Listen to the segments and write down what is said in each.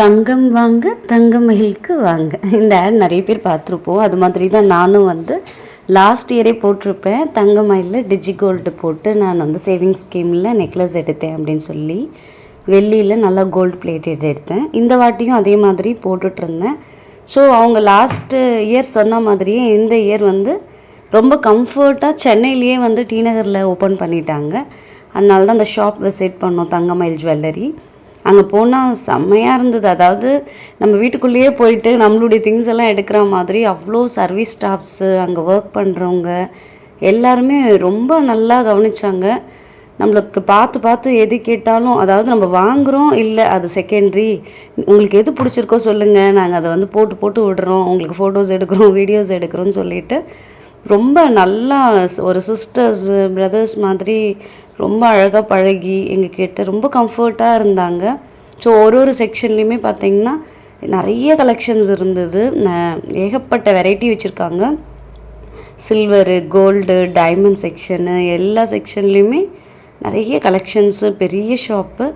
தங்கம் வாங்க தங்க மயிலுக்கு வாங்க. இந்த ஆட் நிறைய பேர் பார்த்துருப்போம். அது மாதிரி தான் நானும் வந்து லாஸ்ட் இயரே போட்டிருப்பேன். தங்க மயிலில் டிஜி கோல்டு போட்டு நான் வந்து சேவிங்ஸ் ஸ்கீமில் நெக்லஸ் எடுத்தேன் அப்படின்னு சொல்லி வெள்ளியில் நல்லா கோல்டு பிளேட்டட் எடுத்தேன். இந்த வாட்டியும் அதே மாதிரி போட்டுட்டு இருந்தேன். ஸோ அவங்க லாஸ்ட்டு இயர் சொன்ன மாதிரியே இந்த இயர் வந்து ரொம்ப கம்ஃபர்ட்டாக சென்னையிலேயே வந்து டி நகரில் ஓப்பன் பண்ணிட்டாங்க. அதனால தான் அந்த ஷாப் விசிட் பண்ணோம் தங்கமயில் ஜுவல்லரி அங்கே போனால் செம்மையாக இருந்தது. அதாவது நம்ம வீட்டுக்குள்ளேயே போயிட்டு நம்மளுடைய திங்ஸ் எல்லாம் எடுக்கிற மாதிரி அவ்வளோ சர்வீஸ் ஸ்டாஃப்ஸு அங்கே ஒர்க் பண்ணுறவங்க எல்லாருமே ரொம்ப நல்லா கவனிச்சாங்க. நம்மளுக்கு பார்த்து பார்த்து எது கேட்டாலும் அதாவது நம்ம வாங்குகிறோம் இல்லை அது செகண்ட்ரி உங்களுக்கு எது பிடிச்சிருக்கோ சொல்லுங்கள் நாங்கள் அதை வந்து போட்டு போட்டு விடுறோம். உங்களுக்கு ஃபோட்டோஸ் எடுக்கிறோம் வீடியோஸ் எடுக்கிறோன்னு சொல்லிட்டு ரொம்ப நல்லா ஒரு சிஸ்டர்ஸ் பிரதர்ஸ் மாதிரி ரொம்ப அழகாக பழகி எங்கக்கிட்ட ரொம்ப கம்ஃபர்ட்டாக இருந்தாங்க. ஸோ ஒரு ஒரு செக்ஷன்லேயுமே பார்த்தீங்கன்னா நிறைய கலெக்ஷன்ஸ் இருந்தது. ஏகப்பட்ட வெரைட்டி வச்சுருக்காங்க. சில்வரு கோல்டு டைமண்ட் செக்ஷனு எல்லா செக்ஷன்லேயுமே நிறைய கலெக்ஷன்ஸு பெரிய ஷாப்பு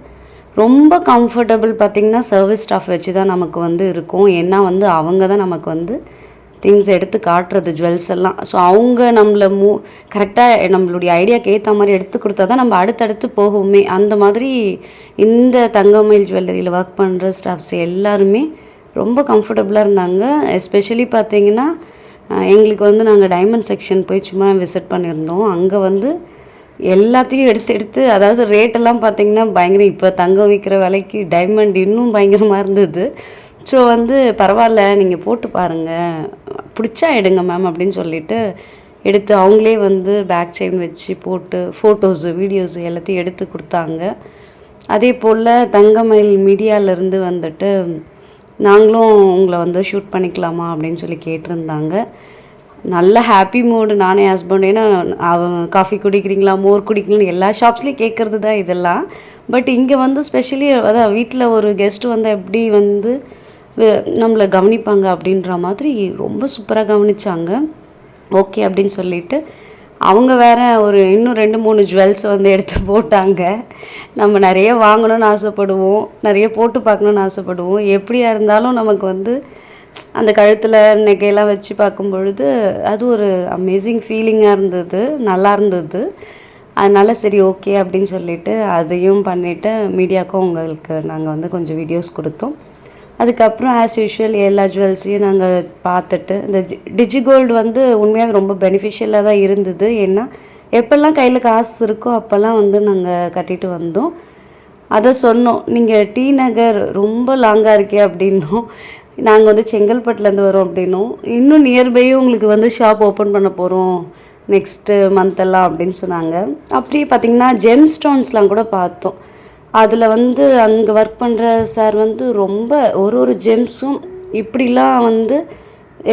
ரொம்ப கம்ஃபர்டபுள் பார்த்திங்கன்னா சர்வீஸ் ஸ்டாஃப் வச்சு தான் நமக்கு வந்து இருக்கும். ஏன்னா வந்து அவங்க தான் நமக்கு வந்து திங்ஸ் எடுத்து காட்டுறது ஜுவல்ஸ் எல்லாம். ஸோ அவங்க நம்மளை மூ கரெக்டாக நம்மளுடைய ஐடியாக்கு ஏற்ற மாதிரி எடுத்து கொடுத்தா தான் நம்ம அடுத்தடுத்து போகவுமே அந்த மாதிரி இந்த தங்கமயில் ஜுவல்லரியில் ஒர்க் பண்ணுற ஸ்டாஃப்ஸ் எல்லாருமே ரொம்ப கம்ஃபர்டபுளாக இருந்தாங்க. எஸ்பெஷலி பார்த்தீங்கன்னா எங்களுக்கு வந்து நாங்கள் டைமண்ட் செக்ஷன் போய் சும்மா விசிட் பண்ணியிருந்தோம். அங்கே வந்து எல்லாத்தையும் எடுத்து எடுத்து அதாவது ரேட்டெல்லாம் பார்த்தீங்கன்னா பயங்கரம். இப்போ தங்கம் விற்கிற விலைக்கு டைமண்ட் இன்னும் பயங்கரமாக இருந்தது. ஸோ வந்து பரவாயில்ல நீங்கள் போட்டு பாருங்கள் பிடிச்சா எடுங்க மேம் அப்படின்னு சொல்லிட்டு எடுத்து அவங்களே வந்து பேக் செயின் வச்சு போட்டு ஃபோட்டோஸு வீடியோஸு எல்லாத்தையும் எடுத்து கொடுத்தாங்க. அதே போல் தங்கமயில் மீடியாவிலேருந்து வந்துட்டு நாங்களும் உங்களை வந்து ஷூட் பண்ணிக்கலாமா அப்படின்னு சொல்லி கேட்டிருந்தாங்க. நல்ல ஹாப்பி மூடு நானே ஹஸ்பண்ட் ஏன்னா அவன் காஃபி குடிக்கிறீங்களா மோர் குடிக்கிறீங்களா எல்லா ஷாப்ஸ்லேயும் கேட்குறது தான் இதெல்லாம். பட் இங்கே வந்து ஸ்பெஷலி அதான் வீட்டில் ஒரு கெஸ்ட் வந்தால் எப்படி வந்து நம்மளை கவனிப்பாங்க அப்படின்ற மாதிரி ரொம்ப சூப்பராக கவனிச்சாங்க. ஓகே அப்படின்னு சொல்லிட்டு அவங்க வேற ஒரு இன்னும் ரெண்டு மூணு ஜுவல்ஸ் வந்து எடுத்து போட்டாங்க. நம்ம நிறைய வாங்கணும்னு ஆசைப்படுவோம் நிறைய போட்டு பார்க்கணுன்னு ஆசைப்படுவோம். எப்படியா இருந்தாலும் நமக்கு வந்து அந்த கழுத்தில் நெகையெல்லாம் வச்சு பார்க்கும் பொழுது அது ஒரு அமேசிங் ஃபீலிங்காக இருந்தது நல்லா இருந்தது. அதனால் சரி ஓகே அப்படின்னு சொல்லிட்டு அதையும் பண்ணிவிட்டு மீடியாவுக்கும் உங்களுக்கு நாங்கள் வந்து கொஞ்சம் வீடியோஸ் கொடுத்தோம். அதுக்கப்புறம் ஆஸ் யூஷுவல் எல்லா ஜுவல்ஸையும் நாங்கள் பார்த்துட்டு இந்த டிஜி கோல்டு வந்து உண்மையாக ரொம்ப பெனிஃபிஷியலாக தான் இருந்தது. ஏன்னா எப்போல்லாம் கையில் காசு இருக்கோ அப்போல்லாம் வந்து நாங்கள் கட்டிட்டு வந்தோம். அதை சொன்னோம் நீங்கள் டி நகர் ரொம்ப லாங்காக இருக்கே அப்படின்னும். நாங்கள் வந்து செங்கல்பட்டுலேருந்து வரோம் அப்படின்னும். இன்னும் நியர்பையும் உங்களுக்கு வந்து ஷாப் ஓப்பன் பண்ண போகிறோம் நெக்ஸ்ட்டு மந்த்தெல்லாம் அப்படின்னு சொன்னாங்க. அப்படியே பார்த்தீங்கன்னா ஜெம் ஸ்டோன்ஸ்லாம் கூட பார்த்தோம். அதில் வந்து அங்கே ஒர்க் பண்ணுற சார் வந்து ரொம்ப ஒரு ஒரு ஜெம்ஸும் இப்படிலாம் வந்து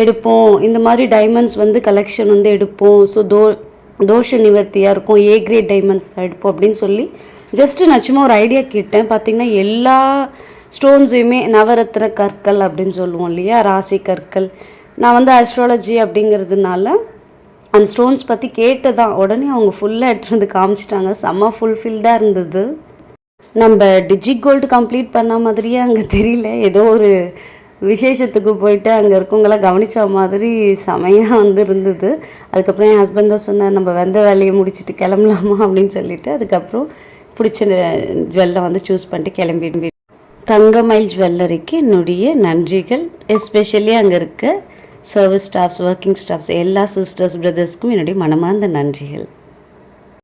எடுப்போம். இந்த மாதிரி டைமண்ட்ஸ் வந்து கலெக்ஷன் வந்து எடுப்போம். ஸோ தோ தோஷ நிவர்த்தியாக இருக்கும். ஏ கிரேட் டைமண்ட்ஸ் தான் எடுப்போம் அப்படின்னு சொல்லி ஜஸ்ட்டு நான் சும்மா ஒரு ஐடியா கேட்டேன். பார்த்தீங்கன்னா எல்லா ஸ்டோன்ஸையுமே நவரத்ன கற்கள் அப்படின்னு சொல்லுவோம் இல்லையா? ராசி கற்கள். நான் வந்து அஸ்ட்ராலஜி அப்படிங்கிறதுனால அந்த ஸ்டோன்ஸ் பற்றி கேட்டதான். உடனே அவங்க ஃபுல்லாக எடுத்துகிட்டு வந்து காமிச்சிட்டாங்க. செம்ம ஃபுல்ஃபில்டாக இருந்தது. நம்ம டிஜி கோல்டு கம்ப்ளீட் பண்ண மாதிரியே அங்கே தெரியல. ஏதோ ஒரு விசேஷத்துக்கு போயிட்டு அங்கே இருக்கவங்களாம் கவனித்த மாதிரி செமையாக வந்து இருந்தது. அதுக்கப்புறம் என் ஹஸ்பண்ட் தான் சொன்னார் நம்ம வந்த வேலையை முடிச்சுட்டு கிளம்பலாமா? அப்படின்னு சொல்லிட்டு. அதுக்கப்புறம் பிடிச்ச ஜுவல்லை வந்து சூஸ் பண்ணிட்டு கிளம்பி தங்கமயில் ஜுவல்லரிக்கு என்னுடைய நன்றிகள். எஸ்பெஷலி அங்கே இருக்க சர்வீஸ் ஸ்டாஃப்ஸ் ஒர்க்கிங் ஸ்டாஃப்ஸ் எல்லா சிஸ்டர்ஸ் பிரதர்ஸ்க்கும் என்னுடைய மனமார்ந்த நன்றிகள்.